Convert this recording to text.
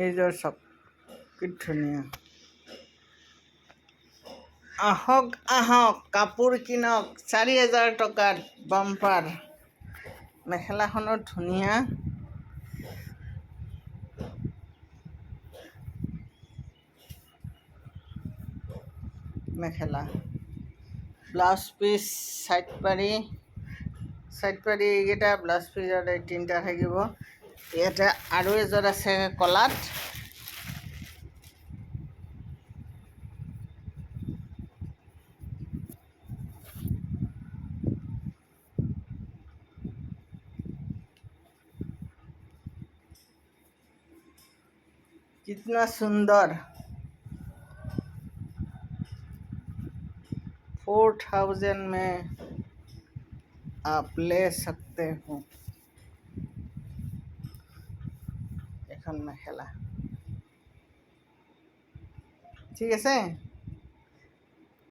এইযোৰ চাওক কি ধুনীয়া আহক আহক, কাপোৰ কিনক, চাৰি হেজাৰ টকাত বাম্পাৰ। মেখেলাখনো ধুনীয়া। মেখেলা। ব্লাউজ পিচ, চাইড পাৰি চাইড পাৰি এইকেইটা, ব্লাউজ পিচত এই তিনিটা থাকিব। ইয়াতে আৰু এযোৰ আছে কলাত कितना सुंदर फोर थाउजेंड में आप ले सकते हो এখন মেখেলা। ঠিক আছে?